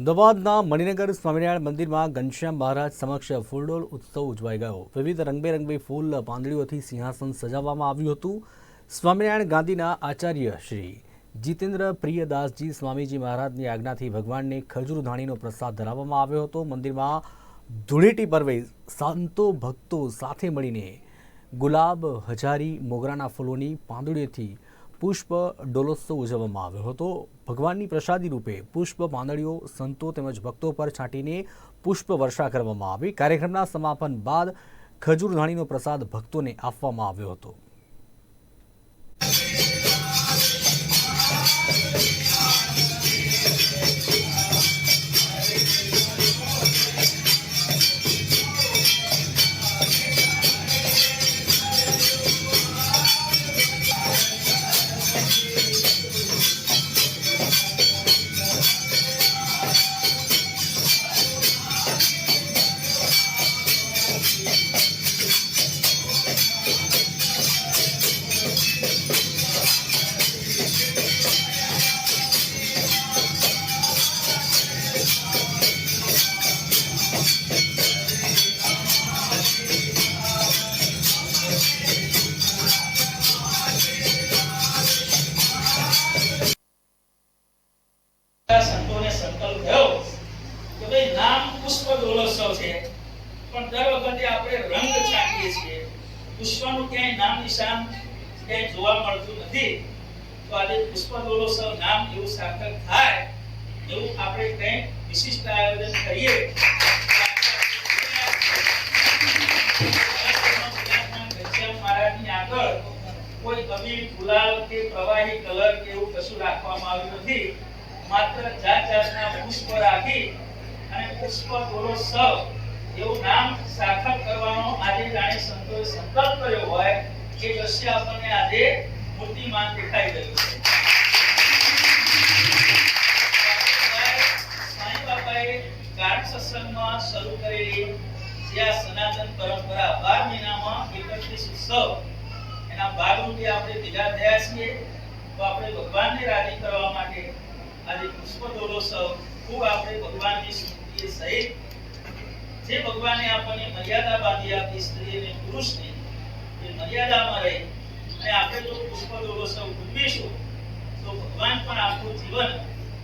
અમદાવાદના મણિનગર સ્વામિનારાયણ મંદિરમાં ઘનશ્યામ મહારાજ સમક્ષ ફૂલડોલ ઉત્સવ ઉજવાઈ ગયો. વિવિધ રંગબેરંગી ફૂલ, પાંદડીઓથી સિંહાસન સજાવવામાં આવ્યું હતું. સ્વામિનારાયણ ગાંધીના આચાર્ય શ્રી જીતેન્દ્ર પ્રિયદાસજી સ્વામીજી મહારાજની આજ્ઞાથી ભગવાનને ખજૂર ધાણીનો પ્રસાદ ધરાવવામાં આવ્યો હતો. મંદિરમાં ધૂળેટી પર્વે સંતો ભક્તો સાથે મળીને ગુલાબ, હજારી, મોગરાના ફૂલોની પાંદડીઓથી પુષ્પ ડોલોત્સવ ઉજવવામાં આવ્યો હતો. ભગવાનની પ્રસાદી રૂપે પુષ્પ પાંદડીઓ, સંતો તેમજ ભક્તો પર છાંટીને પુષ્પ વર્ષા કરવામાં આવી. કાર્યક્રમના સમાપન બાદ ખજૂર ધાણીનો પ્રસાદ ભક્તોને આપવામાં આવ્યો હતો. નામ પુષ્પ દોલોત્સવ છે. પણ દર વખતે આપણે રંગ છાંટીએ છીએ. પુષ્પનું ક્યાંય નામ નિશાન ક્યાંય જોવા મળતું નથી. તો આજે પુષ્પ દોલોત્સવ નામ એવું સાર્થક થાય એવું આપણે કંઈક વિશિષ્ટ આયોજન કરીએ. આગળ કોઈ અબીર ગુલાલ કે પ્રવાહી કલર કે એવું કશું રાખવામાં આવ્યું નથી. માત્ર જાત જાતના પુષ્પ રાખી પુષ્પ દોલોત્સવ એવું નામ સાર્થક કરવાનો આજે જાણે સંતોએ કર્યો હોય એ દ્રશ્ય આપણને આજે મૂર્તિમાન દેખાઈ રહ્યું છે. સનાતન પરંપરા બાર મહિનામાં એકત્રીસ ઉત્સવ, એના ભાગરૂપે આપણે ભેગા થયા છીએ. તો આપણે ભગવાનને રાજી કરવા માટે આજે પુષ્પ દોલોત્સવ ખૂબ આપણે ભગવાનની સહિત જે ભગવાને આપણને મર્યાદા બાંધી આપી સ્ત્રી અને પુરુષને, એ મર્યાદામાં રહી અને આપણે જો પુષ્પ દોલોત્સવ ઉજવીશું તો ભગવાન પણ આપણું જીવન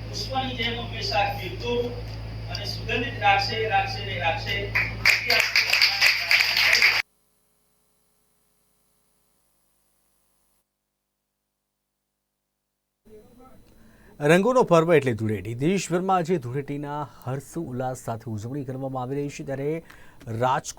પુષ્પની જેમ હંમેશા ખીલતું અને સુગંધિત રાખશે રાખશે ને રાખશે. રંગોનો પર્વ એટલે ધૂળેટી. દેશભરમાં આજે ધૂળેટીના હર્ષ ઉલ્લાસ સાથે ઉજવણી કરવામાં આવી રહી છે. ત્યારે રાજકોટ